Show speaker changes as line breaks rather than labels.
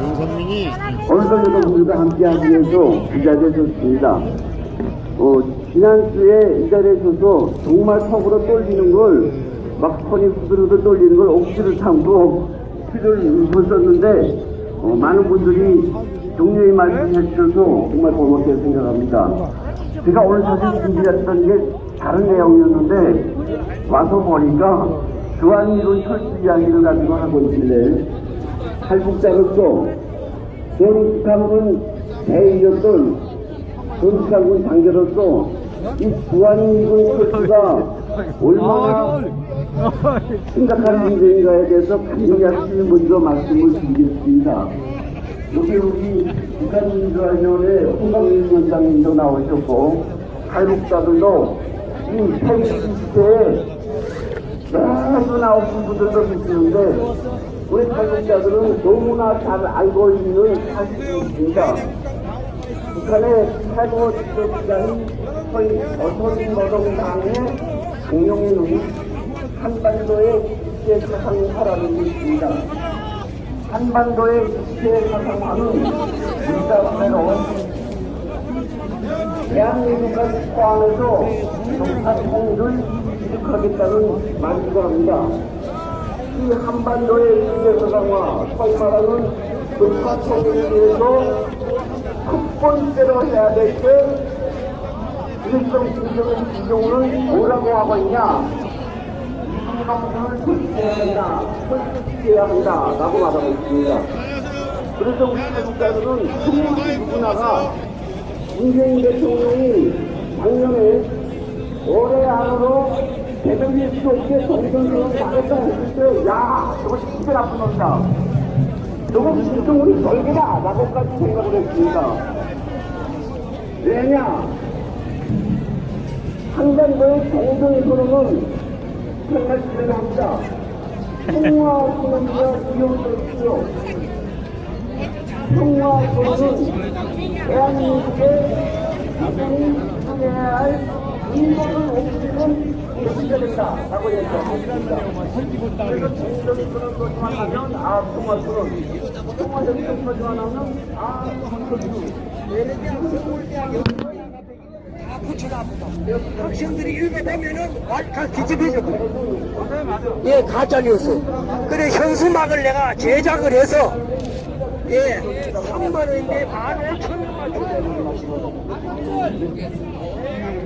윤선민이
오늘도 여러분들과 함께하기 위해서 이 자리에 섰습니다. 어, 지난주에 이 자리에 서서 정말 속으로 떨리는 걸, 막 손이 후들후들 떨리는 걸 억지로 참고 피를 벗었는데, 어, 많은 분들이 격려의 말씀해 주셔서 정말 고맙게 생각합니다. 제가 오늘 사실 준비했던 게 다른 내용이었는데, 와서 보니까 교환이론 철수 이야기를 가지고 하고 있길래, 탈북자로서 전 북한군 대의였던 전 북한군 장교로서 이 주한미군 철수가 얼마나 심각한 문제인가에 대해서 간절히 하시는 먼저 말씀을 드리겠습니다. 여기 우리 북한민주화위원회 홍강민 위원장님도 나오셨고 탈북자들도 이 폐기 시대에 나오신 분들도 계시는데 우리 탈북자들은 너무나 잘 알고 있는 사실이 있습니다. 북한의 탈북 지도자인 소위 어촌노동당의 강용인은 한반도의 국제 사상 사람이 있습니다. 한반도의 국제 사상화는 일자로 대한민국과 포함해서 정사 통일 을 이룩하겠다는 말이기도 합니다. 이 한반도의 국제사상화, 소위 말하는 국가 통일을 위해서 첫 번째로 해야 될 때, 일정 진정의 기종은 뭐라고 하고 있냐? 이놈들을 설치해야 한다, 설치해야 한다, 라고 말하고 있습니다. 그래서 우리 한국자들은 충분히 누구나가 문재인 대통령이 작년에 올해 안으로 대변일 수 없게 정선생을 나겠다 했을 때, 야, 저거 진짜 나쁜 놈이다. 저거 진짜 우리 절개다. 라고까지 생각을 했습니다. 왜냐? 한반도의 정동의 흐름은 정말 지나갑니다. 통화 소문과 위험을 필요. 통화 소문은 대한민국의 가장 상해야 할 인권을 옮기는 계기가 된다라고 얘기했습니다. 그래서 정적인 그런 것만 하면 아 통화수는 통화적인 것만 하면 아 선거수
다 붙여놔보다. 학생들이 일배 되면은 다 뒤집어져. 예, 가짜 뉴스. 그래, 현수막을 내가 제작을 해서, 예, 3만 원인데 만 5천 원만 주세요.